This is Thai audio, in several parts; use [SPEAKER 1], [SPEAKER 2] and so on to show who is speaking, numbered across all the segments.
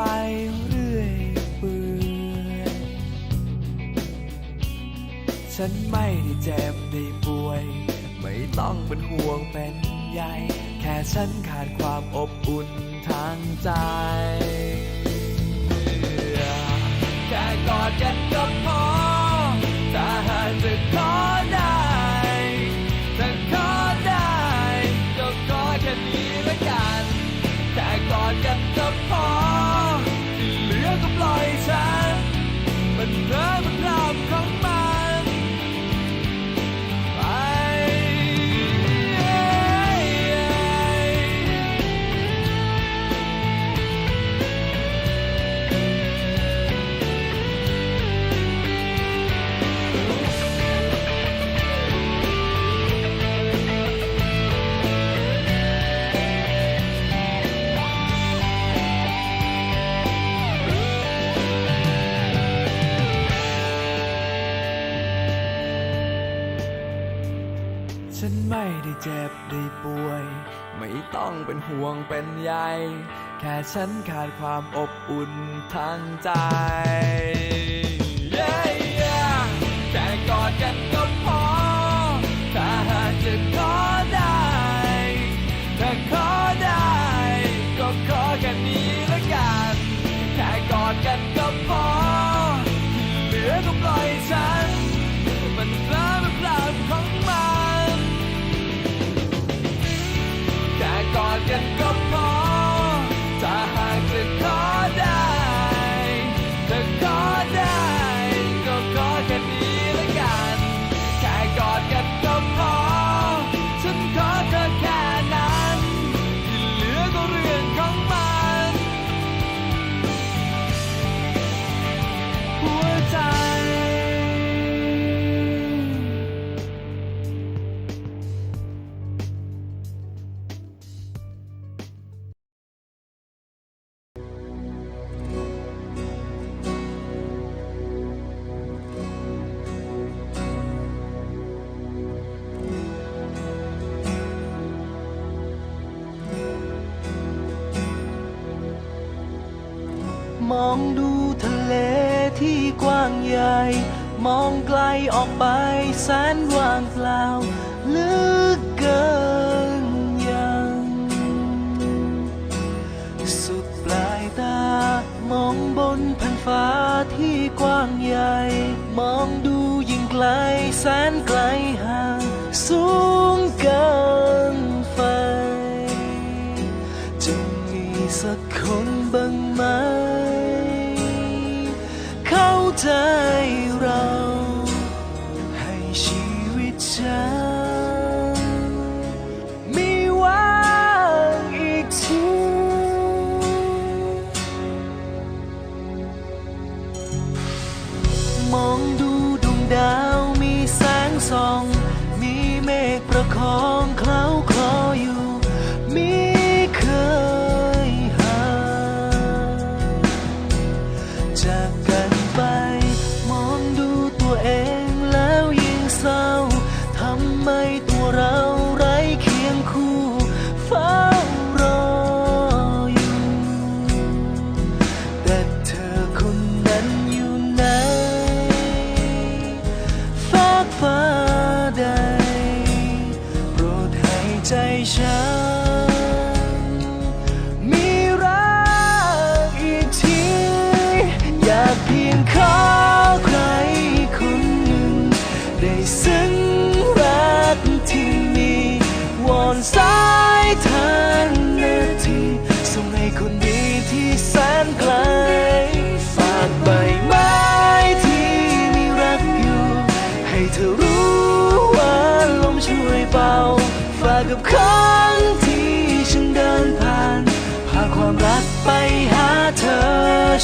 [SPEAKER 1] ไปเรื่อยเปื่อยฉันไม่ได้เจ็บได้ป่วย ไม่ต้องเป็นห่วงเป็นใยแค่ฉันขาดความอบอุ่นทางใจแค่กอดกันก็พอถ้าหากจะขอ เจ็บได้ป่วย ไม่ต้องเป็นห่วงเป็นใยแค่ฉันขาดความอบอุ่นทางใจ Yeah, yeah มองดูทะ
[SPEAKER 2] เลที่กว้างใหญ่ มองไกลออกไปแสนว่างเปล่าลึกเกินยัง สุดปลายตามองบนแผ่นฟ้าที่กว้างใหญ่ มองดูยิ่งไกลแสนไกลห่างสูง ใจเรา ให้ชีวิตฉันมีว่างอีกทีมองดูดวงดาวมีแสงส่อง มีเมฆประคอง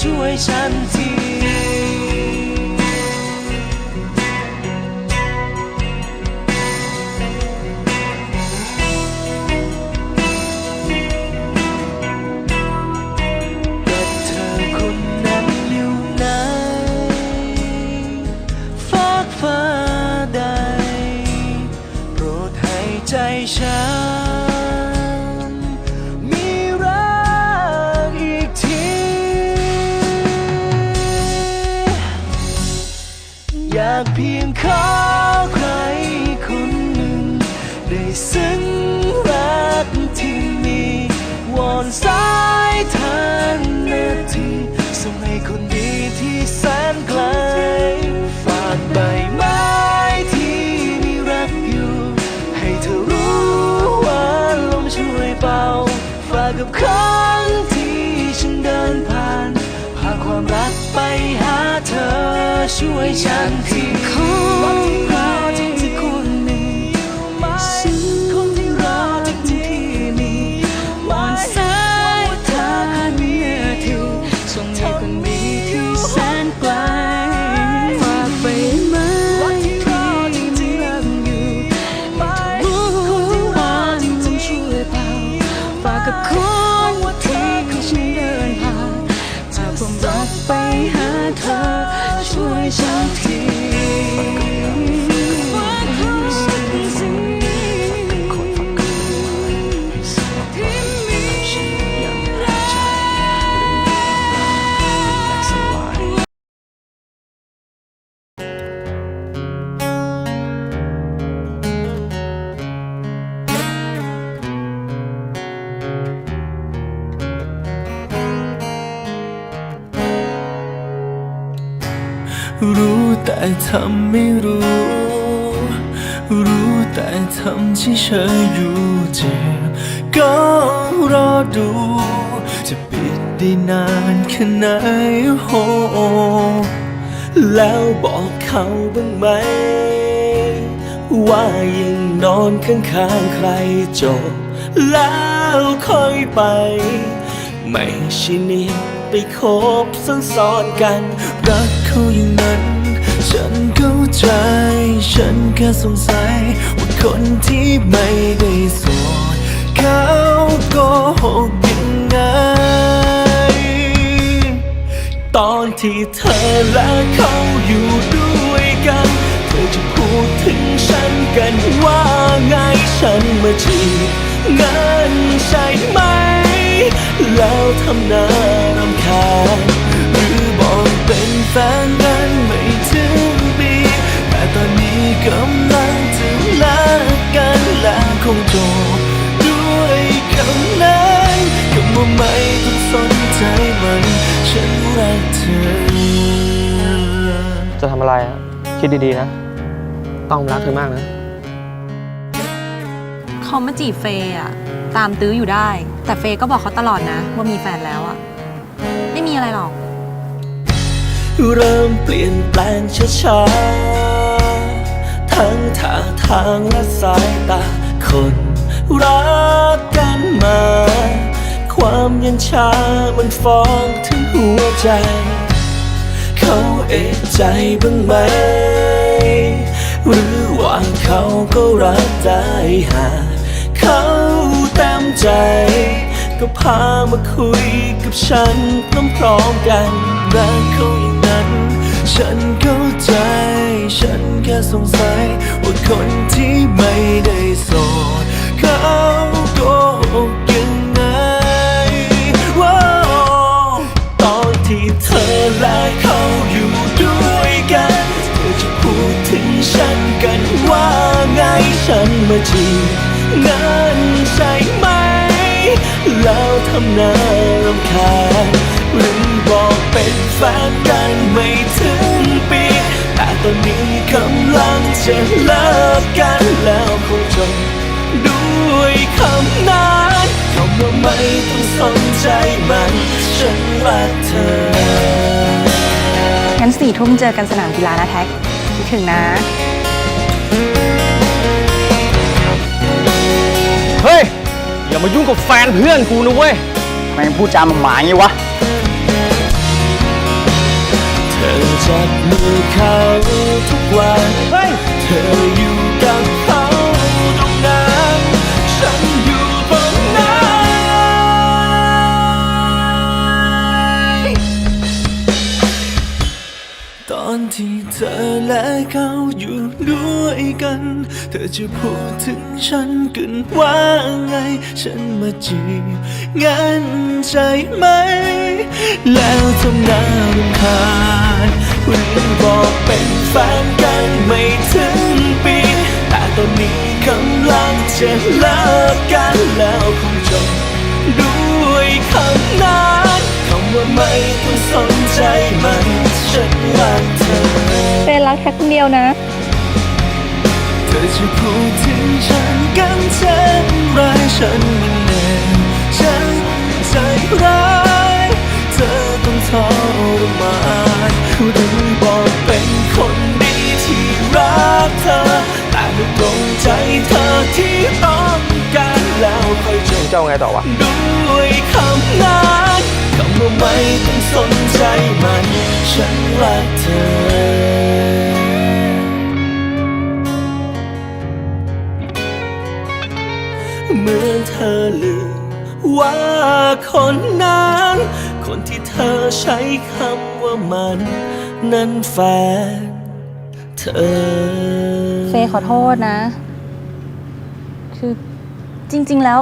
[SPEAKER 2] ช่วยฉันทีากเพียงขอใครคนหนึ่ง ได้ซึ้งรักที่มีวอนสายทานนาทีส่งให้คนดีที่แสนไกล ฝากใบไม้ที่มีรักอยู่ ให้เธอรู้ว่าลมช่วยเป่า ฝากกับคนที่ฉันเดินผ่าน ช่วยฉั ทำ
[SPEAKER 3] ไม่รู้ รู้แต่ทำเฉยอยู่เจ็บก็รอดู จะปิดได้นานแค่ไหนโฮแล้วบอกเขาบ้างไหม ว่ายังนอนข้างๆใครจบ แล้วค่อยไป ไม่ใช่นี่ไปคบซ้อนๆกัน รักเขาอย่างนั้น ฉันเข้าใจ ฉันแค่สงสัย ว่าคนที่ไม่ได้โสดเขาโกหกยังไง ตอนที่เธอและเขาอยู่ด้วยกัน เธอจะพูดถึงฉันกันว่าไงฉันมาจีบงั้นใช่ไหม แล้วทำหน้ารำคาญหรือบอกเป็นแฟน คิด
[SPEAKER 4] ดีๆนะ ต้องรักเธอมากนะ
[SPEAKER 5] เขามาจีบเฟย์อะตามตื้ออยู่ได้ แต่เฟย์ก็บอกเขาตลอดนะ ว่ามีแฟนแล้วอะไม่มีอะไรหรอก
[SPEAKER 3] เริ่มเปลี่ยนแปลงช้าๆ ทั้งท่าทางและสายตา คนรักกันมา ความเย็นชามันฟ้องถึงหัวใจ เขาเอะใจบ้างไหม หรือว่าเขาก็รักได้หากเขาเต็มใจ ก็พามาคุยกับฉันพร้อมๆกันรักเขาอย่างนั้น ฉันเข้าใจ ฉันแค่สงสัยว่าคนที่ไม่ได้โสดเขาโกหก พูดถึงฉันกันว่ไงฉันมแล้วทำหน้ารำคาญหรือบอกเป็นแฟนกันไม่ถึงปี แต่ตอนนี้กำลังจะเลิกกันแล้วคงจบด้วยคำนั้นคำว่าไม่ต้องสนใจมัน ฉันรักเธอ
[SPEAKER 5] งั้นสี่ทุ่มเจอกันสนามกีฬานะแท็กคิดถึงนะ
[SPEAKER 4] เฮ้ย อย่ามายุ่งกับแฟนเพื่อนกูนะเว้ย
[SPEAKER 6] ทำไมพูดจาหมาอย่างนี้วะ
[SPEAKER 3] เธอจับมือเขาทุกวัน
[SPEAKER 4] เฮ้ย
[SPEAKER 3] เธออยู่ กัน เธอจะพูดถึงฉันกันว่าไง ฉันมาจีบงั้นใจไหม แล้วทำหน้ารำคาญหรือบอกเป็นแฟนกันไม่ถึงปี แต่ตอนนี้กำลังจะเลิกกันแล้วคงจบด้วยคำนั้นคำว่าไม่ต้องสนใจมันฉันรักเธอ
[SPEAKER 5] เฟย์รักแท็กคนเดียวนะ
[SPEAKER 3] เธอจะพูดถึงฉันกันเช่นไรฉันมันเหนื่อยฉันใจร้ายเธอต้องทรมานหรือบอกเป็นคนดีที่รักเธอแต่ไม่ตรงใจเธอที่ต้องการแล้วค่อยจบ
[SPEAKER 4] เจ้าไงต่อวะ
[SPEAKER 3] ด้วยคำนั้นคำว่าไม่ต้องสนใจมัน ฉันรักเธอ มือนเธอลืมว่าคนนั้น คนที่เธอใช้คำว่ามัน นั้นแฟนเธอ
[SPEAKER 5] เฟยขอโทษนะ คือจริง ๆ แล้ว